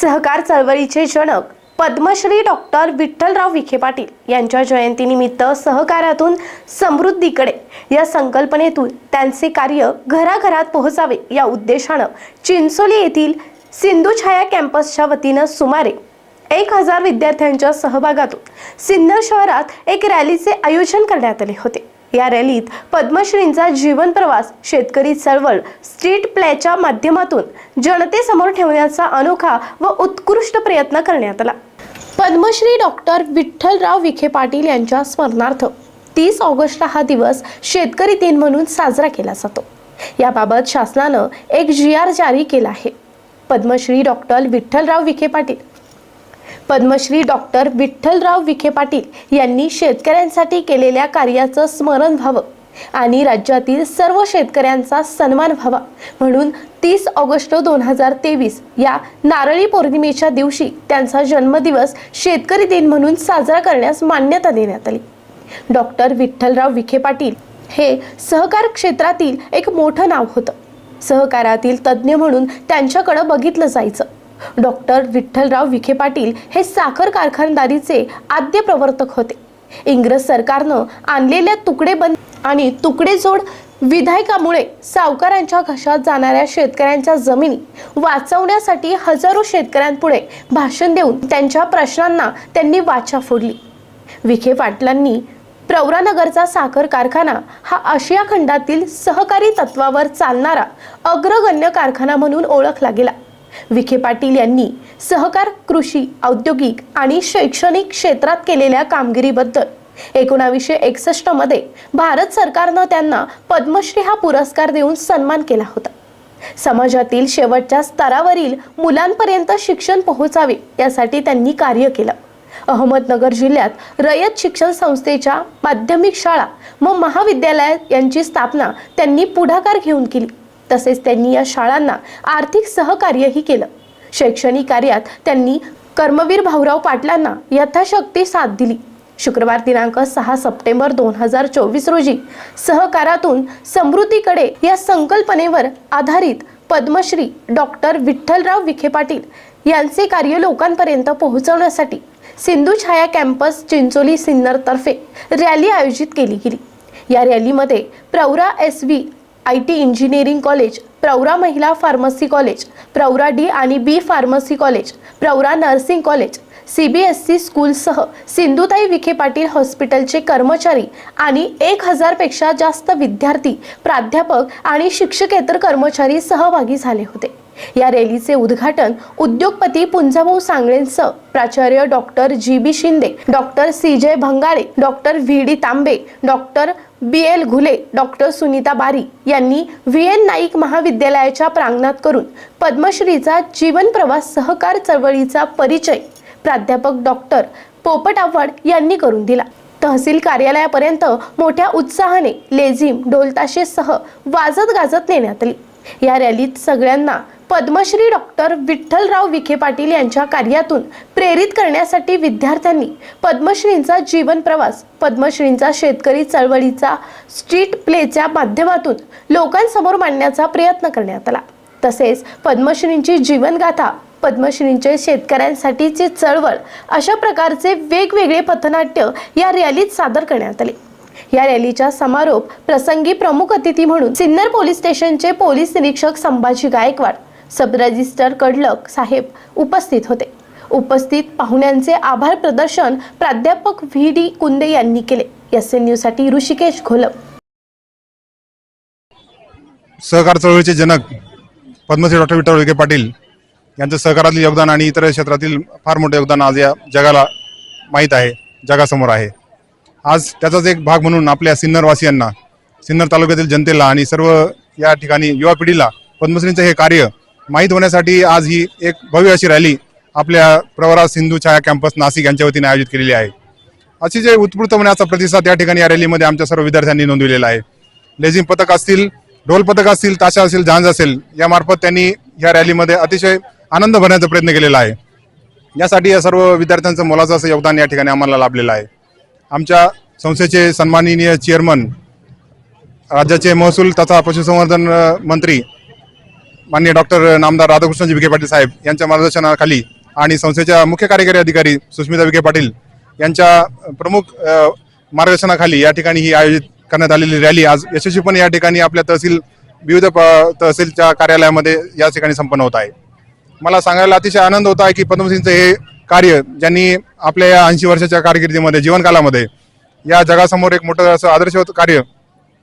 सहकार चळवळीचे जनक पद्मश्री डॉक्टर विठ्ठलराव विखे पाटील यांच्या जयंतीनिमित्त सहकारातून समृद्धीकडे या संकल्पनेतून त्यांचे कार्य घराघरात पोहोचावे या उद्देशानं चिंचोली येथील सिंधू छाया कॅम्पसच्या वतीनं सुमारे एक हजार विद्यार्थ्यांच्या सहभागातून सिन्नर शहरात एक रॅलीचे आयोजन करण्यात आले होते. या रॅलीत पद्मश्रींचा जीवन प्रवास शेतकरी चळवळ स्ट्रीट प्लेच्या माध्यमातून जनतेसमोर ठेवण्याचा अनोखा व उत्कृष्ट प्रयत्न करण्यात आला. पद्मश्री डॉक्टर विठ्ठलराव विखे पाटील यांच्या स्मरणार्थ तीस ऑगस्ट हा दिवस शेतकरी दिन म्हणून साजरा केला जातो. याबाबत शासनानं एक जी आर जारी केला आहे. पद्मश्री डॉक्टर विठ्ठलराव विखे पाटील पद्मश्री डॉक्टर विठ्ठलराव विखे पाटील यांनी शेतकऱ्यांसाठी केलेल्या कार्याचं स्मरण व्हावं आणि राज्यातील सर्व शेतकऱ्यांचा सन्मान व्हावा म्हणून तीस ऑगस्ट दोन हजार तेवीस या नारळी पौर्णिमेच्या दिवशी त्यांचा जन्मदिवस शेतकरी दिन म्हणून साजरा करण्यास मान्यता देण्यात आली. डॉक्टर विठ्ठलराव विखे पाटील हे सहकार क्षेत्रातील एक मोठं नाव होतं. सहकारातील तज्ज्ञ म्हणून त्यांच्याकडं बघितलं जायचं. डॉक्टर विठ्ठलराव विखे पाटील हे साखर कारखानदारीचे आद्य प्रवर्तक होते. इंग्रज सरकारनं आणलेल्या तुकडेबंद आणि तुकडेजोड विधायकामुळे सावकारांच्या घशात जाणाऱ्या शेतकऱ्यांच्या जमिनी वाचवण्यासाठी हजारो शेतकऱ्यांपुढे भाषण देऊन त्यांच्या प्रश्नांना त्यांनी वाचा फोडली. विखे पाटलांनी प्रवरानगरचा साखर कारखाना हा आशिया खंडातील सहकारी तत्वावर चालणारा अग्रगण्य कारखाना म्हणून ओळखला गेला. विखे पाटील यांनी सहकार कृषी औद्योगिक आणि शैक्षणिक क्षेत्रात केलेल्या कामगिरीबद्दल एकोणावीसशे एकसष्टमध्ये भारत सरकारनं त्यांना पद्मश्री हा पुरस्कार देऊन सन्मान केला होता. समाजातील शेवटच्या स्तरावरील मुलांपर्यंत शिक्षण पोहोचावे यासाठी त्यांनी कार्य केलं. अहमदनगर जिल्ह्यात रयत शिक्षण संस्थेच्या माध्यमिक शाळा व महाविद्यालय यांची स्थापना त्यांनी पुढाकार घेऊन केली. तसेच त्यांनी या शाळांना आर्थिक सहकार्यही केलं. शैक्षणिक कार्यात त्यांनी कर्मवीर भाऊराव पाटलांना यथाशक्ती साथ दिली. शुक्रवार दिनांक सहा सप्टेंबर दोन हजार चोवीस रोजी सहकारातून समृद्धीकडे या संकल्पनेवर आधारित पद्मश्री डॉक्टर विठ्ठलराव विखे पाटील यांचे कार्य लोकांपर्यंत पोहोचवण्यासाठी सिंधू छाया कॅम्पस चिंचोली सिन्नरतर्फे रॅली आयोजित केली गेली. या रॅलीमध्ये Pravara S V I T engineering college Pravara महिला फार्मसी कॉलेज प्रवरा डी आणि B pharmacy college Pravara nursing college C B S C स्कूलसह Sindhutai Vikhe Patil हॉस्पिटलचे कर्मचारी आणि एक हजारपेक्षा जास्त विद्यार्थी प्राध्यापक आणि शिक्षकेतर कर्मचारी सहभागी झाले होते. या रॅलीचे उद्घाटन उद्योगपती पुंजाभाऊ सांगळेंसह प्राचार्य doctor G B Shinde doctor C Jay Bhangale doctor V D Tambe doctor B L Ghule doctor Sunita Bari यांनी व्ही एन नाईक महाविद्यालयाच्या प्रांगणात करून पद्मश्रीचा जीवन प्रवास सहकार चळवळीचा परिचय प्राध्यापक डॉक्टर पोपट आव्हाड यांनी करून दिला. तहसील कार्यालयापर्यंत मोठ्या उत्साहाने लेझिम ढोलताशेसह वाजत गाजत नेण्यात आली. या रॅलीत सगळ्यांना पद्मश्री डॉक्टर विठ्ठलराव विखे पाटील यांच्या कार्यातून प्रेरित करण्यासाठी विद्यार्थ्यांनी पद्मश्रींचा जीवन प्रवास पद्मश्रींचा शेतकरी चळवळीचा स्ट्रीट प्लेच्या माध्यमातून लोकांसमोर मांडण्याचा प्रयत्न करण्यात आला. तसेच पद्मश्रींची जीवनगाथा पद्मश्रींचे शेतकऱ्यांसाठीची चळवळ अशा प्रकारचे वेगवेगळे पथनाट्य या रॅलीत सादर करण्यात आले. या रॅलीच्या समारोप प्रसंगी प्रमुख अतिथी म्हणून सिन्नर पोलीस स्टेशनचे पोलीस निरीक्षक संभाजी गायकवाड सब रजिस्टर कडलक साहेब उपस्थित होते. उपस्थित पाहुण्यांचे आभार प्रदर्शन प्राध्यापक व्ही डी कुंदे यांनी केले. एस एन न्यूजसाठी ऋषिकेश घोलप सहकार चळवळीचे जनक पद्मश्री डॉक्टर विठ्ठल विखे पाटील यांचं सहकारातील योगदान आणि इतर क्षेत्रातील फार मोठं योगदान आज या जगाला माहीत आहे जगासमोर आहे. आज त्याचाच एक भाग म्हणून आपल्या सिन्नरवासियांना सिन्नर तालुक्यातील जनतेला आणि सर्व या ठिकाणी युवा पिढीला पद्मश्रींचं हे कार्य माहीत होण्यासाठी आज ही एक भव्य अशी रॅली आपल्या प्रवरा सिंधू छाया कॅम्पस नाशिक यांच्या वतीने आयोजित केलेली आहे. अशी जे उत्स्फूर्तपणे म्हणजे होण्याचा प्रतिसाद या ठिकाणी या रॅलीमध्ये आमच्या सर्व विद्यार्थ्यांनी नोंदविलेला आहे. लेझिम पथक असतील ढोल पथक असतील ताशा असेल झांज असेल यामार्फत त्यांनी या रॅलीमध्ये अतिशय आनंद भरण्याचा प्रयत्न केलेला आहे. यासाठी या सर्व विद्यार्थ्यांचं मोलाचं असं योगदान या ठिकाणी आम्हाला लाभलेलं आहे. आमच्या संस्थेचे सन्माननीय चेअरमन राज्याचे महसूल तथा पशुसंवर्धन मंत्री माननीय डॉक्टर नामदार राधाकृष्णजी विखे पाटील साहेब यांच्या मार्गदर्शनाखाली आणि संस्थेच्या मुख्य कार्यकारी अधिकारी सुस्मिता विखे पाटील यांच्या प्रमुख मार्गदर्शनाखाली या ठिकाणी ही आयोजित करण्यात आलेली रॅली आज यशस्वीपणे या ठिकाणी आपल्या तहसील विविध प- तहसीलच्या कार्यालयामध्ये या ठिकाणी संपन्न होत आहे. मला सांगायला अतिशय आनंद होत आहे की पद्मसिंहचं हे कार्य ज्यांनी आपल्या या ऐंशी वर्षाच्या कारकिर्दीमध्ये जीवनकालामध्ये या जगासमोर एक मोठं असं आदर्श कार्य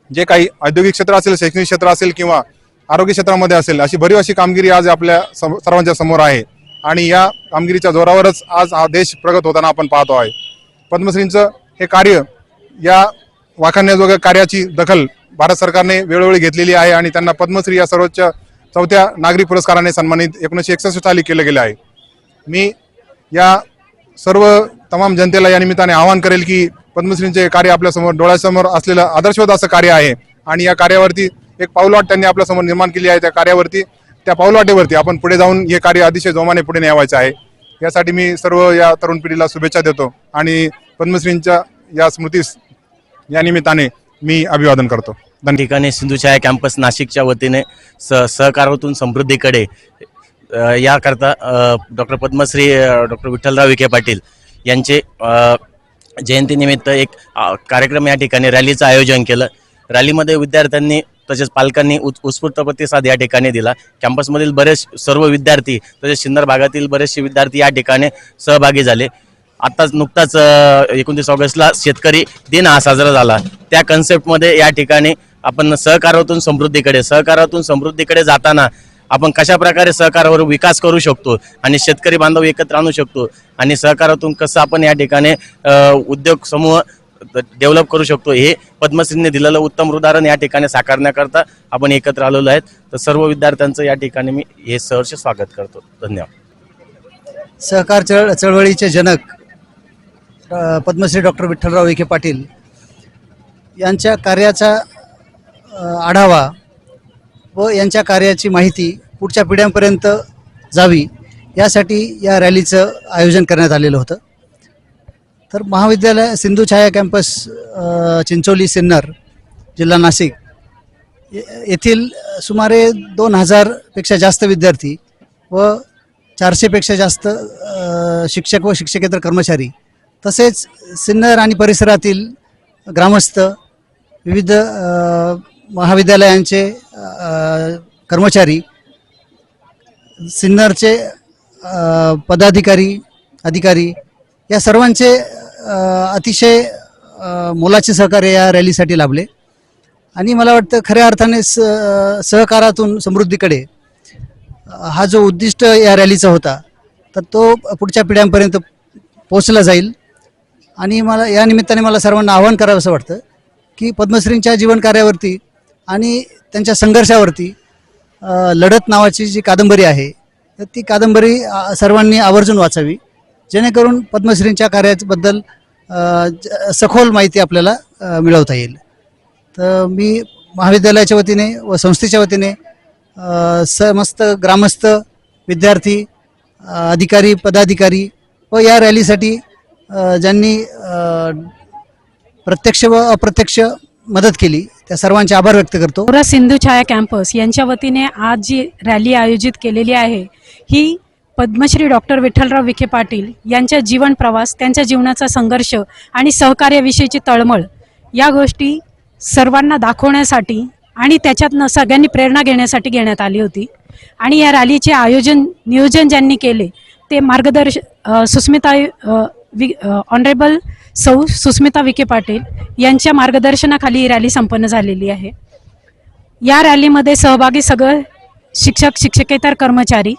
जे काही औद्योगिक क्षेत्र असेल शैक्षणिक क्षेत्र असेल किंवा आरोग्य क्षेत्रामध्ये असेल अशी भरीव अशी कामगिरी आज आपल्या सम- सर्वांच्या समोर आहे. आणि या कामगिरीच्या जोरावरच आज हा देश प्रगत होताना आपण पाहतो आहे. पद्मश्रींचं हे कार्य या वाखाण्याजोग्या कार्याची दखल भारत सरकारने वेळोवेळी घेतलेली आहे आणि त्यांना पद्मश्री या सर्वोच्च चौथ्या नागरी पुरस्काराने सन्मानित एकोणीसशे एकसष्ट साली केलं गेलं आहे. मी या सर्व तमाम जनतेला या निमित्ताने आवाहन करेल की पद्मश्रींचे कार्य आपल्यासमोर डोळ्यासमोर असलेलं आदर्शवत असं कार्य आहे आणि या कार्यावरती एक पाऊलवाट त्यांनी आपल्यासमोर निर्माण केली आहे त्या कार्यावरती. त्या पाऊलवाटेवरती आपण पुढे जाऊन हे कार्य अतिशय जोमाने पुढे न्यावायचं आहे. यासाठी मी सर्व या तरुण पिढीला शुभेच्छा देतो आणि पद्मश्रींच्या या स्मृतीस या निमित्ताने मी अभिवादन करतो. ठिकाणी सिंधुछाया कॅम्पस नाशिकच्या वतीने स सहकारातून समृद्धीकडे याकरता डॉक्टर पद्मश्री डॉक्टर विठ्ठलराव विखे पाटील यांचे जयंतीनिमित्त एक कार्यक्रम या ठिकाणी रॅलीचं आयोजन केलं. रॅलीमध्ये विद्यार्थ्यांनी तसेच पालकांनी उत् उत्स्फूर्त प्रतिसाद या ठिकाणी दिला. कॅम्पसमधील बरेच सर्व विद्यार्थी तसेच सिन्नर भागातील बरेचसे विद्यार्थी या ठिकाणी सहभागी झाले. आत्ताच नुकताच एकोणतीस ऑगस्टला शेतकरी दिन हा साजरा झाला. त्या कन्सेप्टमध्ये या ठिकाणी आपण सहकारातून समृद्धीकडे सहकारातून समृद्धीकडे जाताना आपण कशा प्रकारे सहकारावर विकास करू शकतो आणि शेतकरी बांधव एकत्र आणू शकतो आणि सहकारातून कसं आपण या ठिकाणी उद्योग समूह डेव्हलप करू शकतो. हे पद्मश्रीने दिलेलं उत्तम उदाहरण या ठिकाणी साकारण्याकरता आपण एकत्र आलेलो आहेत. तर सर्व विद्यार्थ्यांचं या ठिकाणी मी हे सहर्ष स्वागत करतो. धन्यवाद. सहकार चळ चळवळीचे जनक पद्मश्री डॉक्टर विठ्ठलराव विखे पाटील यांच्या कार्याचा आढावा व यांच्या कार्याची माहिती पुढच्या पिढ्यांपर्यंत जावी यासाठी या रॅलीचं आयोजन करण्यात आलेलं होतं. तर महाविद्यालय सिंधू छाया कॅम्पस चिंचोली सिन्नर जिल्हा नाशिक येथील सुमारे दोन हजारपेक्षा जास्त विद्यार्थी व चारशेपेक्षा जास्त शिक्षक व शिक्षकेतर कर्मचारी तसेच सिन्नर आणि परिसरातील ग्रामस्थ विविध महाविद्यालयांचे कर्मचारी सिन्नरचे पदाधिकारी अधिकारी या सर्वांचे अतिशय मोलाचे सहकार्य या रॅलीसाठी लाभले. आणि मला वाटतं खऱ्या अर्थाने स सहकारातून समृद्धीकडे हा जो उद्दिष्ट या रॅलीचा होता तर तो पुढच्या पिढ्यांपर्यंत पोचला जाईल. आणि मला या निमित्ताने मला सर्वांना आवाहन करावं असं वाटतं की पद्मश्रींच्या जीवन कार्यावरती आणि त्यांच्या संघर्षावरती लढत नावाची जी कादंबरी आहे तर ती कादंबरी सर्वांनी आवर्जून वाचावी. जेणेकरून पद्मश्रींच्या कार्याबद्दल ज- सखोल माहिती आपल्याला मिळवता येईल. तर मी महाविद्यालयाच्या वतीने व संस्थेच्या वतीने समस्त ग्रामस्थ विद्यार्थी अधिकारी पदाधिकारी व या रॅलीसाठी ज्यांनी प्रत्यक्ष व अप्रत्यक्ष मदत केली त्या सर्वांचे आभार व्यक्त करतो. औरा सिंधू छाया कॅम्पस यांच्या वतीने आज जी रॅली आयोजित केलेली आहे ही पद्मश्री डॉक्टर विठ्ठलराव विखे पाटील यांच्या जीवन प्रवास त्यांच्या जीवनाचा संघर्ष आणि सहकार्याविषयीची तळमळ या गोष्टी सर्वांना दाखवण्यासाठी आणि त्याच्यातनं सगळ्यांनी प्रेरणा घेण्यासाठी घेण्यात आली होती. आणि या रॅलीचे आयोजन नियोजन ज्यांनी केले ते मार्गदर्श सुस्मिता वि ऑनरेबल सौ सुस्मिता विखे पाटील यांच्या मार्गदर्शनाखाली ही रॅली संपन्न झालेली आहे. या रॅलीमध्ये सहभागी सगळं शिक्षक शिक्षकेतर कर्मचारी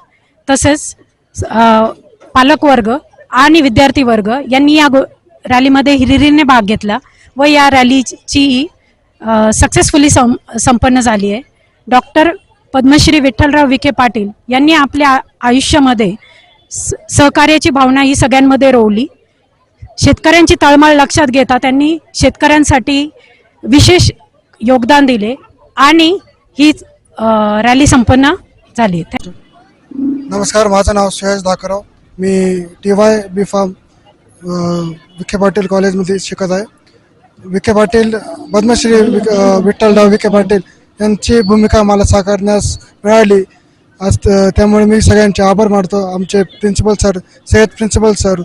तसेच पालकवर्ग आणि विद्यार्थी वर्ग यांनी या गो रॅलीमध्ये हिरिरीने भाग घेतला व या रॅलीची सक्सेसफुली सं संपन्न झाली आहे. डॉक्टर पद्मश्री विठ्ठलराव विखे पाटील यांनी आपल्या आयुष्यामध्ये स- सहकार्याची भावना ही सगळ्यांमध्ये रोवली. शेतकऱ्यांची तळमळ लक्षात घेता त्यांनी शेतकऱ्यांसाठी विशेष योगदान दिले आणि ही रॅली संपन्न झाली. Thank. नमस्कार माझं नाव सुयश दाखराव मी T Y B pharm Vikhe Patil कॉलेजमध्ये शिकत आहे. विखे पाटील पद्मश्री विठ्ठलराव विखे पाटील यांची भूमिका मला साकारण्यास मिळाली. आज त- त्यामुळे मी सगळ्यांचे आभार मानतो. आमचे principal sir Sayyad principal sir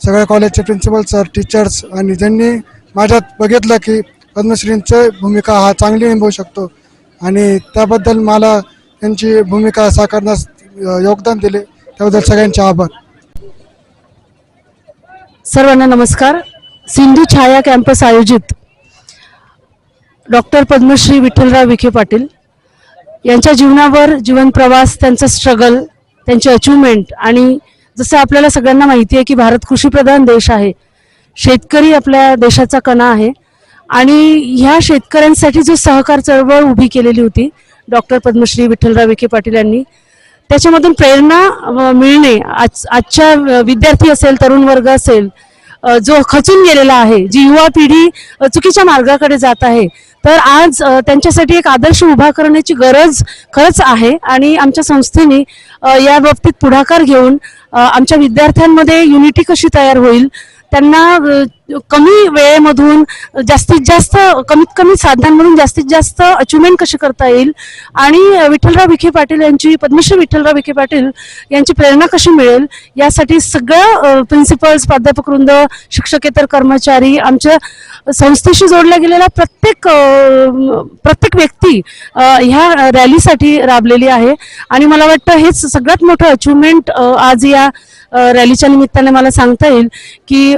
सगळ्या कॉलेजचे प्रिन्सिपल सर टीचर्स आणि ज्यांनी माझ्यात बघितलं की पद्मश्रींचं भूमिका हा चांगली निभावू शकतो. आणि त्याबद्दल मला त्यांची भूमिका साकारण्यास योगदान दिले. त्याबद्दल सगळ्यांचे आभार. सर्वांना नमस्कार. सिंधू छाया कॅम्पस आयोजित डॉक्टर पद्मश्री विठ्ठलराव विखे पाटील यांच्या जीवनावर जीवन प्रवास त्यांचा स्ट्रगल त्यांचे अचिव्हमेंट आणि जसं आपल्याला सगळ्यांना माहिती आहे की भारत कृषीप्रधान देश आहे. शेतकरी आपल्या देशाचा कणा आहे. आणि ह्या शेतकऱ्यांसाठी जो सहकार चळवळ उभी केलेली होती डॉक्टर पद्मश्री विठ्ठलराव विखे पाटील यांनी त्याच्यामधून प्रेरणा मिळणे आज आजच्या विद्यार्थी असेल तरुण वर्ग असेल जो खचून गेलेला आहे जी युवा पिढी चुकीच्या मार्गाकडे जात आहे तर आज त्यांच्यासाठी एक आदर्श उभा करण्याची गरज खरंच आहे आणि आमच्या संस्थेने या बाबतीत पुढाकार घेऊन आमच्या विद्यार्थ्यांमध्ये युनिटी कशी तयार होईल त्यांना कमी वेळेमधून जास्तीत जास्त कमीत कमी साधनांमधून जास्तीत जास्त अचिव्हमेंट कशी करता येईल? आणि विठ्ठलराव विखे पाटील यांची पद्मश्री विठ्ठलराव विखे पाटील यांची प्रेरणा कशी मिळेल? यासाठी सगळं प्रिन्सिपल्स प्राध्यापक वृंद शिक्षकेतर कर्मचारी आमच्या संस्थेशी जोडल्या गेलेला प्रत्येक प्रत्येक व्यक्ती ह्या रॅलीसाठी राबलेली आहे. आणि मला वाटतं हेच सगळ्यात मोठं अचिव्हमेंट आज या रॅलीच्या निमित्ताने मला सांगता येईल की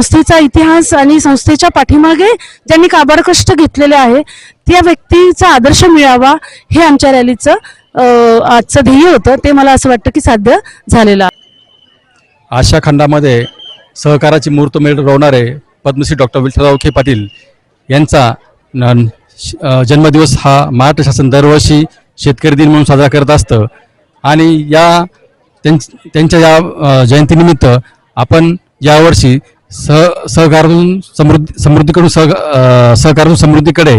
संस्थेचा इतिहास आणि संस्थेच्या पाठीमागे ज्यांनी काबाड कष्ट घेतलेले आहे त्या व्यक्तीचा आदर्श मिळावा हे आमच्या रॅलीचं आजचं ध्येय होतं. ते मला असं वाटतं की साध्य झालेलं आशा खंडामध्ये सहकाराची मूर्तमेढ रोवणारे पद्मश्री डॉक्टर विठ्ठलराव खे पाटील यांचा श- जन्मदिवस हा महाराष्ट्र शासन दरवर्षी शेतकरी दिन म्हणून साजरा करत असतं. आणि या त्यांच्या या जयंतीनिमित्त आपण यावर्षी सह सहकारातून समृद्धी समृद्धीकडून सह सहकारातून समृद्धीकडे.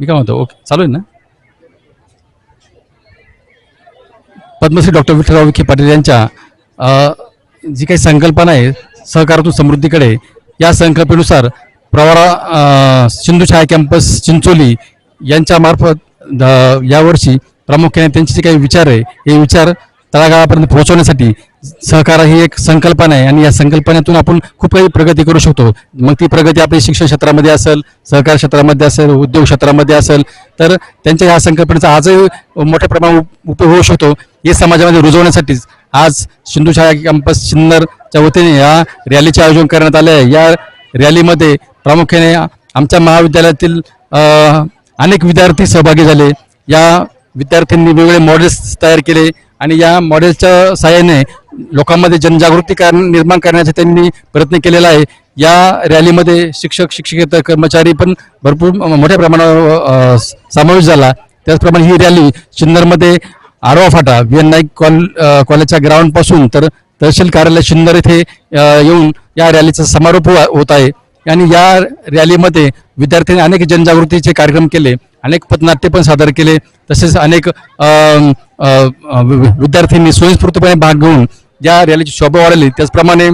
मी काय म्हणतो? ओके चालू आहे ना? पद्मश्री डॉक्टर विठ्ठलराव विखे पाटील यांच्या जी काही संकल्पना आहे सहकारातून समृद्धीकडे या संकल्पनेनुसार प्रवारा अ, सिंधू छाया कॅम्पस चिंचोली यांच्यामार्फत द- यावर्षी प्रामुख्याने त्यांचे जे काही विचार आहे हे विचार तळागाळापर्यंत पोहोचवण्यासाठी सहकार ही एक संकल्पना आहे आणि या संकल्पनेतून आपण खूप काही प्रगती करू शकतो. मग ती प्रगती आपली शिक्षण क्षेत्रामध्ये असेल सहकार क्षेत्रामध्ये असेल उद्योग क्षेत्रामध्ये असेल तर त्यांच्या या संकल्पनेचा आजही मोठ्या प्रमाणात उपयोग होऊ शकतो. हे समाजामध्ये रुजवण्यासाठीच. आज सिंधू शाळा कॅम्पस सिन्नरच्या वतीने या रॅलीचे आयोजन करण्यात आले आहे. या रॅलीमध्ये प्रामुख्याने आमच्या महाविद्यालयातील अनेक विद्यार्थी सहभागी झाले. या विद्यार्थ्यांनी वेगवेगळे मॉडेल्स तयार केले आणि या मॉडेल्सच्या सहाय्याने लोकांमध्ये जनजागृती कर निर्माण करण्याचा त्यांनी प्रयत्न केलेला आहे. या रॅलीमध्ये शिक्षक शिक्षकेतर कर्मचारी पण भरपूर मोठ्या प्रमाणावर समावेश झाला. त्याचप्रमाणे ही रॅली सिन्नरमध्ये आडवा फाटा व्ही एन नाईक कॉल कॉलेजच्या ग्राउंडपासून तर तहसील कार्यालय सिन्नर येथे येऊन या रॅलीचा समारोप होत आहे. आणि या रॅलीमध्ये विद्यार्थ्यांनी अनेक जनजागृतीचे कार्यक्रम केले. अनेक पथनाट्य पण सादर केले. तसेच अनेक विद्यार्थ्यांनी स्वयंस्फूर्तपणे भाग घेऊन ज्या रॅलीची शोभा वाढली त्याचप्रमाणे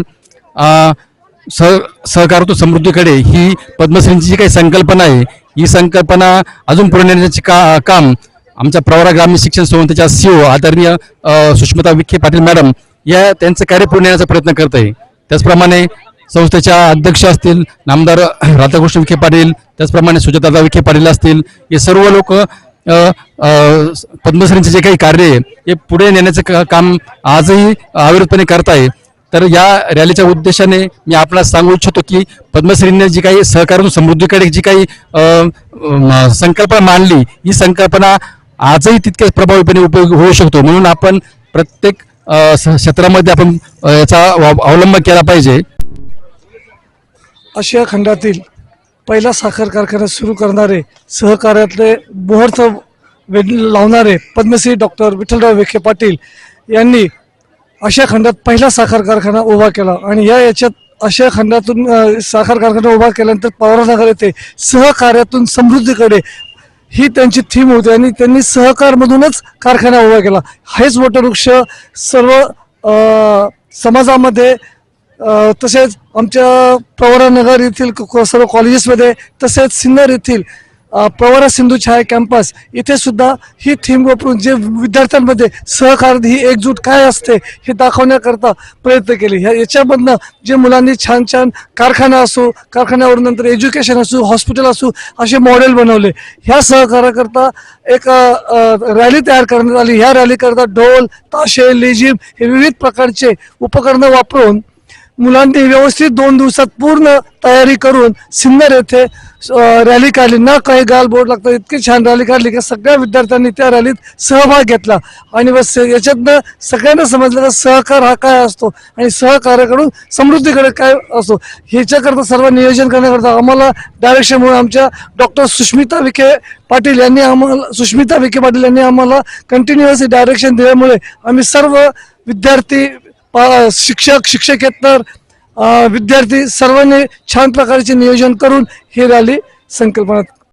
सह सहकारातून समृद्धीकडे ही पद्मश्रींची जी काही संकल्पना आहे ही संकल्पना अजून पुढे नेण्याचे का काम आमच्या प्रवरा ग्रामीण शिक्षण संस्थेच्या सीओ आदरणीय सुष्मिता विखे पाटील मॅडम या त्यांचं कार्य पुढे नेण्याचा प्रयत्न करत आहे. त्याचप्रमाणे संस्थेच्या अध्यक्ष असतील नामदार राधाकृष्ण विखे पाटील त्याचप्रमाणे सुजातादा विखे पाटील असतील हे सर्व लोक पद्मश्रींचे जे काही कार्य आहे हे पुढे नेण्याचं क- काम आजही अविरतपणे करत आहे. तर या रॅलीच्या उद्देशाने मी आपल्याला सांगू इच्छितो की पद्मश्रींनी जी काही सहकारून समृद्धीकडे जी काही संकल्पना मांडली ही संकल्पना आजही तितक्याच प्रभावीपणे उपयोग होऊ शकतो. म्हणून आपण प्रत्येक क्षेत्रामध्ये आपण याचा अवलंब केला पाहिजे. आशिया खंडातील पहिला साखर कारखाना सुरू करणारे सहकार्यातले मुहूर्त वेध लावणारे पद्मश्री डॉक्टर विठ्ठलराव विखे पाटील यांनी अशा खंडात पहिला साखर कारखाना उभा केला आणि या याच्यात अशा खंडातून साखर कारखाना उभा केल्यानंतर पवारनगर येथे सहकार्यातून समृद्धीकडे ही त्यांची थीम होती आणि त्यांनी सहकारमधूनच कारखाना उभा केला. हेच वटवृक्ष सर्व समाजामध्ये तसेच आमच्या प्रवरानगर येथील सर्व कॉलेजेसमध्ये तसेच सिन्नर येथील प्रवरा सिंधू छाया कॅम्पस इथे सुद्धा ही थीम वापरून जे विद्यार्थ्यांमध्ये सहकार ही एकजूट काय असते हे दाखवण्याकरता प्रयत्न केले. ह्या याच्यामधनं जे मुलांनी छान छान कारखाना असो कारखान्यावर नंतर एज्युकेशन असो हॉस्पिटल असो असे मॉडेल बनवले. ह्या सहकाराकरता एक रॅली तयार करण्यात आली. ह्या रॅलीकरता ढोल ताशे लेझिम हे विविध प्रकारचे उपकरणं वापरून मुलांनी व्यवस्थित दोन दिवसात पूर्ण तयारी करून सिन्नर येथे रॅली काढली. ना काही गाल बोर्ड लागतात इतकी छान रॅली काढली की सगळ्या विद्यार्थ्यांनी त्या रॅलीत सहभाग घेतला. आणि बस याच्यातनं सगळ्यांना समजलं का सहकार हा काय असतो आणि सहकार्याकडून समृद्धीकडे काय असतो. ह्याच्याकरता सर्व नियोजन करण्याकरता आम्हाला डायरेक्शनमुळे आमच्या डॉक्टर सुष्मिता विखे पाटील यांनी आम्हाला सुष्मिता विखे पाटील यांनी आम्हाला कंटिन्युअसली डायरेक्शन दिल्यामुळे आम्ही सर्व विद्यार्थी शिक्षक शिक्षकेतर विद्यार्थी सर्वांनी छान प्रकारचे नियोजन करून ही रॅली संकल्पना